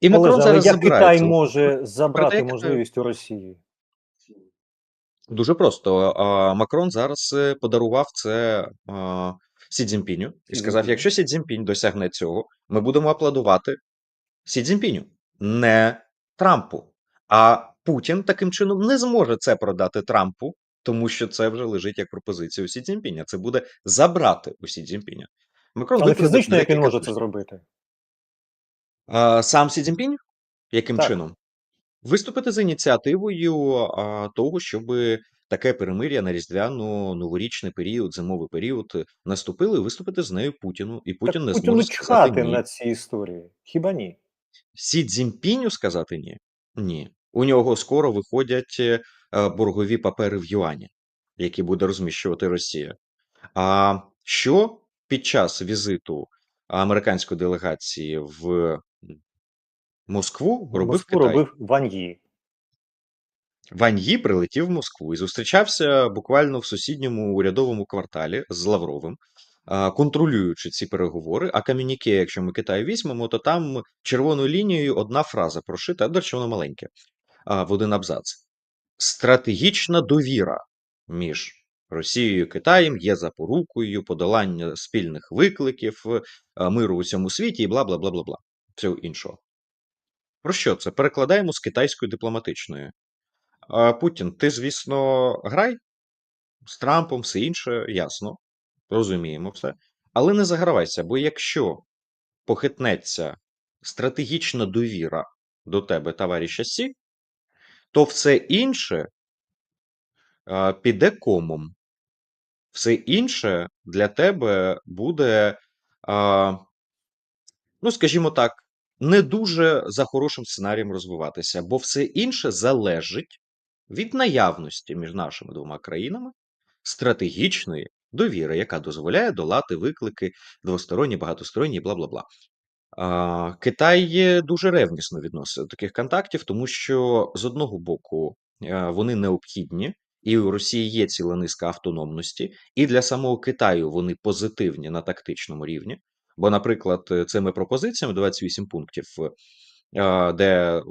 І Макрон Олеже, але зараз як забирає Китай цю може забрати Китай- можливість у Росії? Дуже просто. А, Макрон зараз е, подарував це а, Сі Цзіньпіню і сказав: Цзіньпіню. якщо Сі Цзіньпінь досягне цього, ми будемо аплодувати Сі Цзіньпіню, не Трампу. А Путін таким чином не зможе це продати Трампу, тому що це вже лежить як пропозиція у Сі Цзіньпіня. Це буде забрати у Сі Цзіньпіня. Макрон Але фізично як він декілька може це зробити? А, Сам Сі Цзіньпінь? Яким Так. чином? Виступити з ініціативою а, того, щоб таке перемир'я на різдвяно-новорічний період, зимовий період е, наступило, і виступити з нею Путіну. І Путін так не Путіну зможе сказати чхати ні. на ці історії. Хіба ні? Сі Цзіньпіню сказати ні? Ні. У нього скоро виходять е, е, боргові папери в юані, які буде розміщувати Росія. А що під час візиту американської делегації в Москву робив Москву Китай? робив Ван Ї. Ван Ї прилетів в Москву і зустрічався буквально в сусідньому урядовому кварталі з Лавровим, контролюючи ці переговори. А комюніке, якщо ми Китай візьмемо, то там червоною лінією одна фраза прошита, до речі, воно маленьке, в один абзац. Стратегічна довіра між Росією і Китаєм є запорукою подолання спільних викликів, миру у всьому світі і бла бла бла бла бла. Всього іншого. Про що це? Перекладаємо з китайської дипломатичної. Путін, ти, звісно, грай з Трампом, все інше, ясно, розуміємо все. Але не загравайся, бо якщо похитнеться стратегічна довіра до тебе, товариша Сі, то все інше піде комом. Все інше для тебе буде, ну, скажімо так, не дуже за хорошим сценарієм розвиватися, бо все інше залежить від наявності між нашими двома країнами стратегічної довіри, яка дозволяє долати виклики двосторонні, багатосторонні, бла бла бла. Китай є дуже ревнісно відноситься до таких контактів, тому що з одного боку е, вони необхідні, і у Росії є ціла низка автономності, і для самого Китаю вони позитивні на тактичному рівні. Бо, наприклад, е, цими пропозиціями 28 пунктів, е, де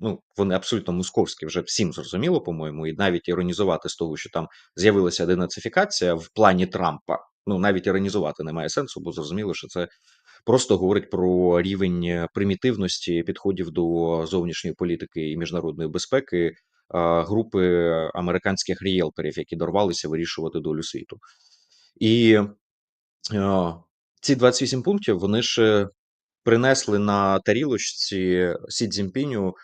ну, вони абсолютно московські, вже всім зрозуміло, по-моєму, і навіть іронізувати з того, що там з'явилася денацифікація в плані Трампа. Ну, навіть іронізувати немає сенсу, бо зрозуміло, що це просто говорить про рівень примітивності підходів до зовнішньої політики і міжнародної безпеки групи американських рієлторів, які дорвалися вирішувати долю світу. І ці 28 пунктів вони ж е, принесли на тарілочці Сі Цзіньпіню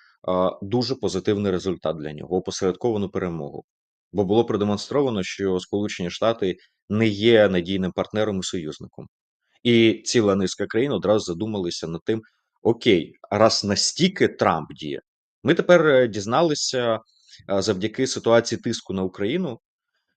дуже позитивний результат для нього, опосередковану перемогу. Бо було продемонстровано, що Сполучені Штати не є надійним партнером і союзником. І ціла низка країн одразу задумалися над тим: окей, раз настільки Трамп діє, ми тепер е, дізналися завдяки ситуації тиску на Україну,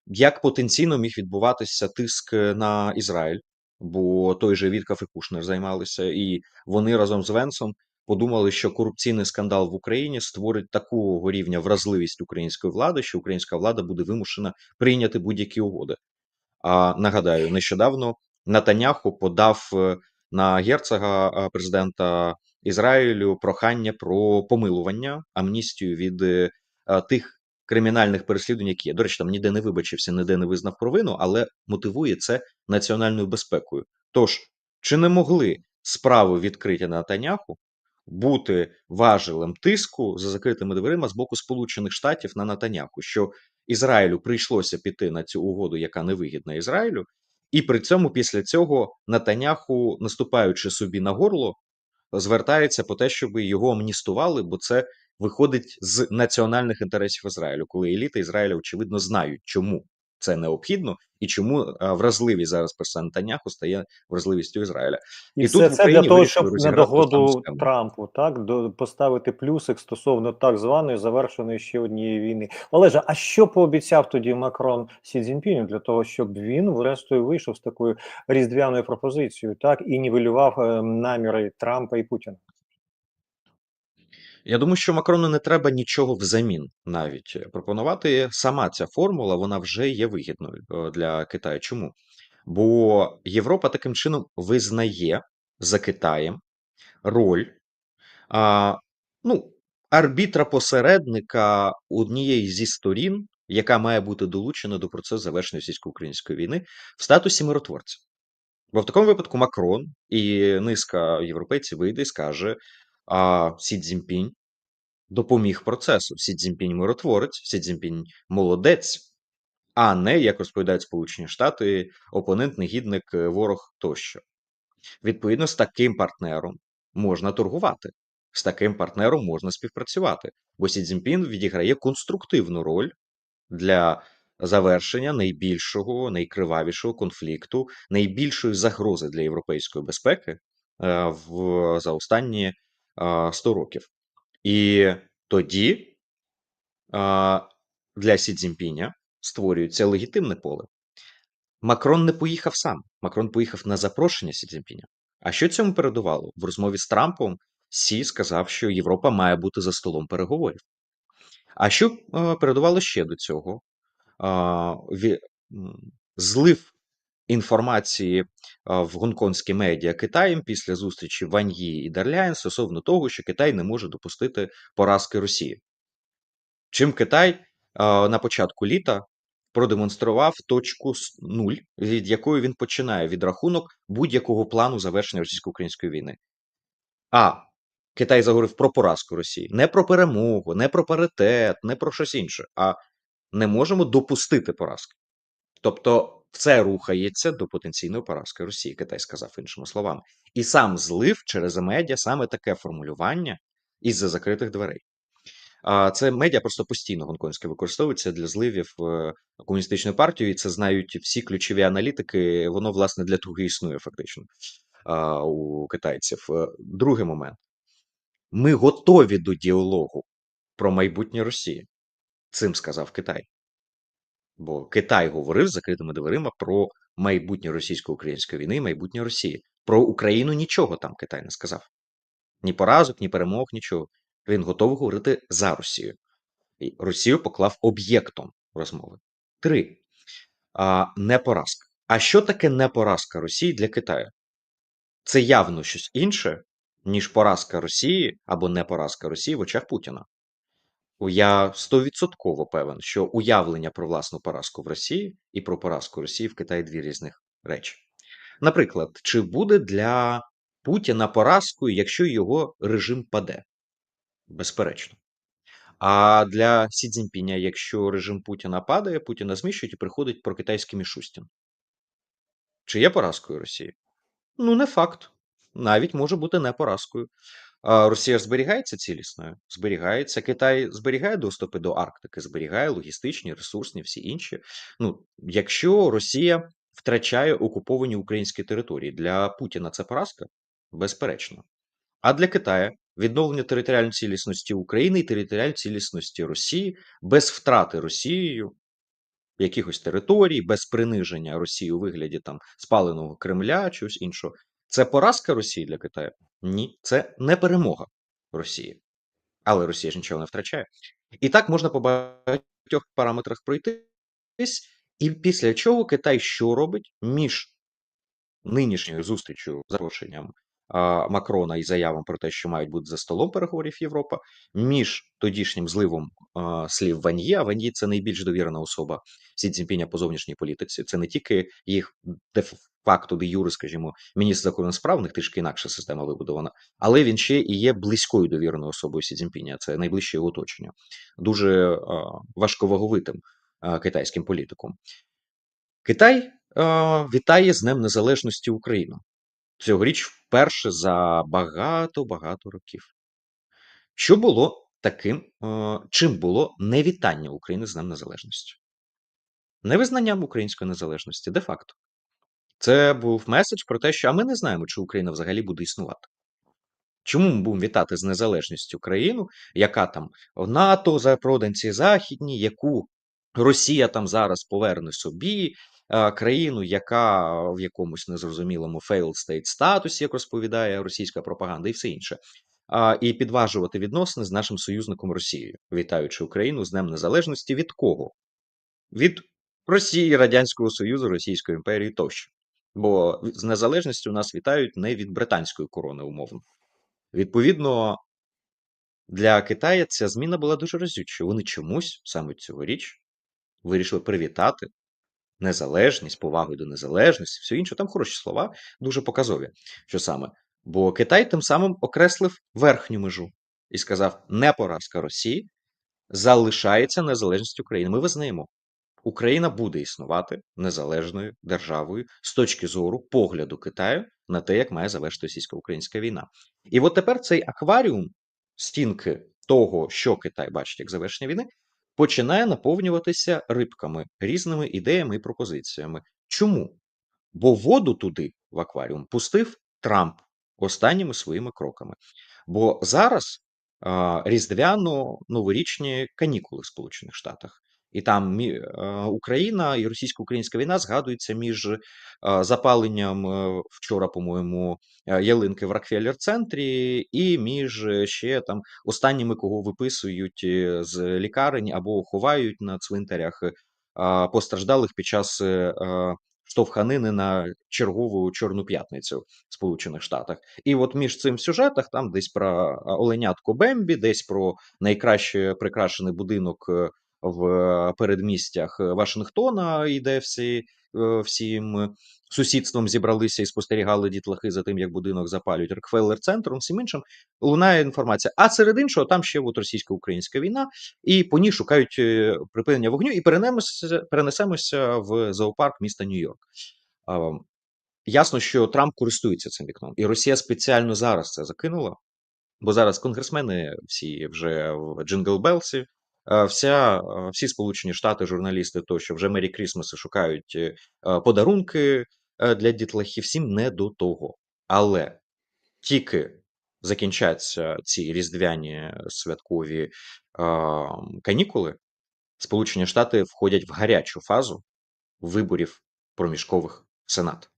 як потенційно міг відбуватися тиск на Ізраїль, бо той же Віткаф і Кушнер займалися, і вони разом з Венсом подумали, що корупційний скандал в Україні створить такого рівня вразливість української влади, що українська влада буде вимушена прийняти будь-які угоди. А нагадаю, нещодавно Натаняху подав е, на герцога е, президента Ізраїлю прохання про помилування, амністію від е, тих кримінальних переслідувань, які є. До речі, там ніде не вибачився, ніде не визнав провину, але мотивує це національною безпекою. Тож, чи не могли справи відкриті на Натаняху бути важелем тиску за закритими дверима з боку Сполучених Штатів на Натаняху, що Ізраїлю прийшлося піти на цю угоду, яка невигідна Ізраїлю, і при цьому після цього Натаняху, наступаючи собі на горло, звертається по те, щоб його амністували, бо це виходить з національних інтересів Ізраїлю, коли еліти Ізраїля очевидно знають, чому це необхідно і чому е, вразливість зараз перса Натаняху стає вразливістю Ізраїля. І, І все тут це для Україні того, щоб на догоду. Трампу, так до поставити плюсик стосовно так званої завершеної ще однієї війни. Олеже, а що пообіцяв тоді Макрон Сі Цзіньпіню для того, щоб він, врешті, вийшов з такою різдвяною пропозицією, так і нівелював е, наміри Трампа і Путіна? Я думаю, що Макрону не треба нічого взамін навіть е, пропонувати. Сама ця формула вона вже є вигідною е, для Китаю. Чому? Бо Європа таким чином визнає за Китаєм роль а, ну, арбітра-посередника однієї зі сторін, яка має бути долучена до процесу завершення російсько-української війни в статусі миротворця. Бо в такому випадку Макрон і низка європейців вийде і скаже: а Сі Цзіньпінь допоміг процесу. Сі Цзіньпінь миротворець, Сі Цзіньпінь молодець, а не, як розповідають Сполучені Штати, опонент, негідник, е, ворог тощо. Відповідно, з таким партнером можна торгувати, з таким партнером можна співпрацювати, бо Сі Цзіньпін відіграє конструктивну роль для завершення найбільшого, найкривавішого конфлікту, найбільшої загрози для європейської безпеки е, в за останні е, 100 років. І тоді а, для Сі Цзіньпіня створюється легітимне поле. Макрон не поїхав сам. Макрон поїхав на запрошення Сі Цзіньпіня. А що цьому передувало? В розмові з Трампом Сі сказав, що Європа має бути за столом переговорів. А що е, передувало ще до цього? Злив інформації в гонконгські медіа Китаєм після зустрічі Ваньї і Дерляєн стосовно того, що Китай не може допустити поразки Росії. Чим Китай на початку літа продемонстрував точку с- нуль, від якої він починає відрахунок будь-якого плану завершення російсько-української війни. А Китай заговорив про поразку Росії, не про перемогу, не про паритет, не про щось інше, а не можемо допустити поразки. Тобто, це рухається до потенційної поразки Росії, Китай сказав іншими словами. І сам злив через медіа саме таке формулювання із-за закритих дверей. А це медіа просто постійно гонконгське використовується для зливів е, комуністичної партії. І це знають всі ключові аналітики. Воно власне для того існує фактично у китайців. Е, Другий момент: ми готові до діалогу про майбутнє Росії. Цим сказав Китай. Бо Китай говорив з закритими дверима про майбутнє російсько-української війни, майбутнє Росії. Про Україну нічого там Китай не сказав. Ні поразок, ні перемог, нічого. Він готовий говорити за Росію. І Росію поклав об'єктом розмови. Три. А, не поразка. А що таке не поразка Росії для Китаю? Це явно щось інше, ніж поразка Росії або не поразка Росії в очах Путіна. Я стовідсотково певен, що уявлення про власну поразку в Росії і про поразку Росії в Китаї дві різних речі. Наприклад, чи буде для Путіна поразкою, якщо його режим паде? Безперечно. А для Сі Цзіньпіня, якщо режим Путіна падає, Путіна зміщують і приходить прокитайський Мішустін. Чи є поразкою Росії? Ну, не факт. Навіть може бути не поразкою. Росія зберігається цілісною, зберігається. Китай зберігає доступи до Арктики, зберігає логістичні, ресурсні, всі інші. Ну, якщо Росія втрачає окуповані українські території, для Путіна це поразка? Безперечно. А для Китаю відновлення територіальної цілісності України і територіальної цілісності Росії без втрати Росією якихось територій, без приниження Росії у вигляді там спаленого Кремля, чогось іншого. Це поразка Росії для Китаю? Ні, це не перемога Росії. Але Росія ж нічого не втрачає. І так можна по багатьох параметрах пройтись, і після чого Китай що робить між нинішньою зустрічю запрошенням Макрона і заявом про те, що мають бути за столом переговорів Європа, між тодішнім зливом слів Ваньє, а Ваньє це найбільш довірена особа Сі Цзіньпіня по зовнішній політиці. Це не тільки їх де факто, де юри, скажімо, міністр закордонних справ, них трішки інакша система вибудована, але він ще і є близькою довіреною особою Сі Цзіньпіня. Це найближче його оточення, дуже важковаговитим китайським політиком. Китай вітає з Днем Незалежності Україну. Цьогоріч вперше за багато-багато років. Що було таким, е, чим було невітання України з Днем Незалежності? Невизнанням української незалежності, де-факто. Це був меседж про те, що а ми не знаємо, чи Україна взагалі буде існувати. Чому ми будемо вітати з незалежністю країну, яка там в НАТО за проданці західні, яку Росія там зараз поверне собі, країну, яка в якомусь незрозумілому failed state статусі, як розповідає російська пропаганда, і все інше. І підважувати відносини з нашим союзником Росією, вітаючи Україну з Днем Незалежності від кого? Від Росії, Радянського Союзу, Російської імперії тощо. Бо з незалежністю нас вітають не від британської корони, умовно. Відповідно, Для Китая ця зміна була дуже разючою. Вони чомусь саме цьогоріч вирішили привітати незалежність, повагу до незалежності, все інше. Там хороші слова, дуже показові. Що саме? Бо Китай тим самим окреслив верхню межу і сказав: не поразка Росії залишається незалежність України. Ми визнаємо, Україна буде існувати незалежною державою з точки зору погляду Китаю на те, як має завершити російсько-українська війна. І от тепер цей акваріум стінки того, що Китай бачить як завершення війни, починає наповнюватися рибками, різними ідеями і пропозиціями. Чому? Бо воду туди, в акваріум, пустив Трамп останніми своїми кроками. Бо зараз різдвяно-новорічні канікули в Сполучених Штатах. І там е, Україна і російсько-українська війна згадується між е, запаленням е, вчора, по-моєму, ялинки в Рокфеллер-центрі, і між ще там останніми, кого виписують з лікарень або ховають на цвинтарях постраждалих під час штовханини на чергову Чорну п'ятницю в Сполучених Штатах. І от між цим сюжетах там десь про оленятко Бембі, десь про найкраще прикрашений будинок в передмістях е, Вашингтона, і де всі е, всім сусідством зібралися і спостерігали дітлахи за тим, як будинок запалюють Рокфеллер центром, всім іншим лунає інформація. А серед іншого, там ще от російсько-українська війна, і по ній шукають е, припинення вогню, і перенесемося, перенесемося в зоопарк міста Нью-Йорк. Ясно, що Трамп користується цим вікном, і Росія спеціально зараз це закинула, бо зараз конгресмени всі вже в Джингл Белсі, е, вся, е, всі Сполучені Штати, журналісти, тощо вже Мері Крісмаси шукають е, подарунки для дітлахів, всім не до того. Але тільки закінчаться ці різдвяні святкові а, канікули, Сполучені Штати входять в гарячу фазу виборів проміжкових Сенат.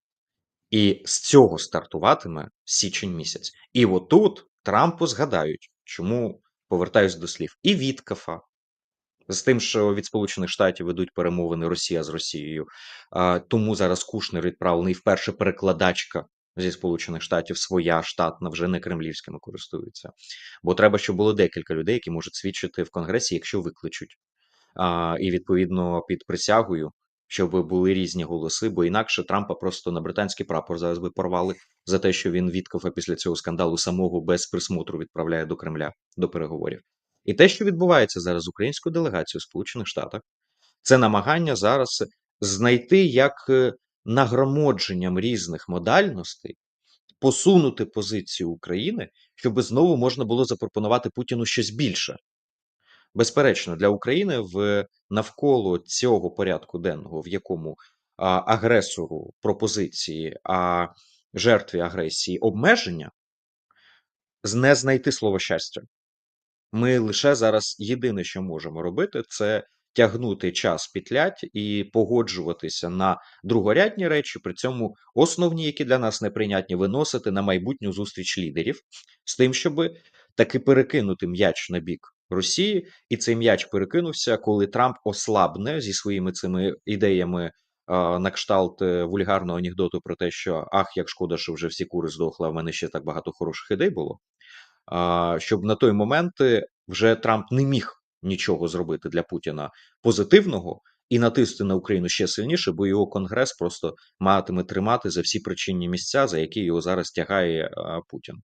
І з цього стартуватиме січень місяць. І отут Трампу згадають, чому повертаюсь до слів, і Віткафа, з тим, що від Сполучених Штатів ведуть перемовини Росія з Росією. Тому зараз Кушнер відправлений вперше перекладачка зі Сполучених Штатів, своя штатна, вже не кремлівськими користується. Бо треба, щоб було декілька людей, які можуть свідчити в Конгресі, якщо викличуть. А, і відповідно під присягою, щоб були різні голоси, бо інакше Трампа просто на британський прапор зараз би порвали за те, що він Віткофа після цього скандалу самого без присмотру відправляє до Кремля до переговорів. І те, що відбувається зараз з українською делегацією в Сполучених Штатах, це намагання зараз знайти як е, нагромодженням різних модальностей посунути позицію України, щоб знову можна було запропонувати Путіну щось більше. Безперечно, для України в навколо цього порядку денного, в якому а, агресору пропозиції, а жертві агресії обмеження, не знайти слово щастя. Ми лише зараз єдине, що можемо робити, це тягнути час петлять і погоджуватися на другорядні речі, при цьому основні, які для нас неприйнятні, виносити на майбутню зустріч лідерів з тим, щоб таки перекинути м'яч на бік Росії, і цей м'яч перекинувся, коли Трамп ослабне зі своїми цими ідеями. а, На кшталт е, вульгарного анекдоту про те, що ах, як шкода, що вже всі кури здохли, а в мене ще так багато хороших ідей було щоб на той момент е, вже Трамп не міг нічого зробити для Путіна позитивного і натисти на Україну ще сильніше, бо його конгрес просто матиме тримати за всі причинні місця, за які його зараз тягає Путін.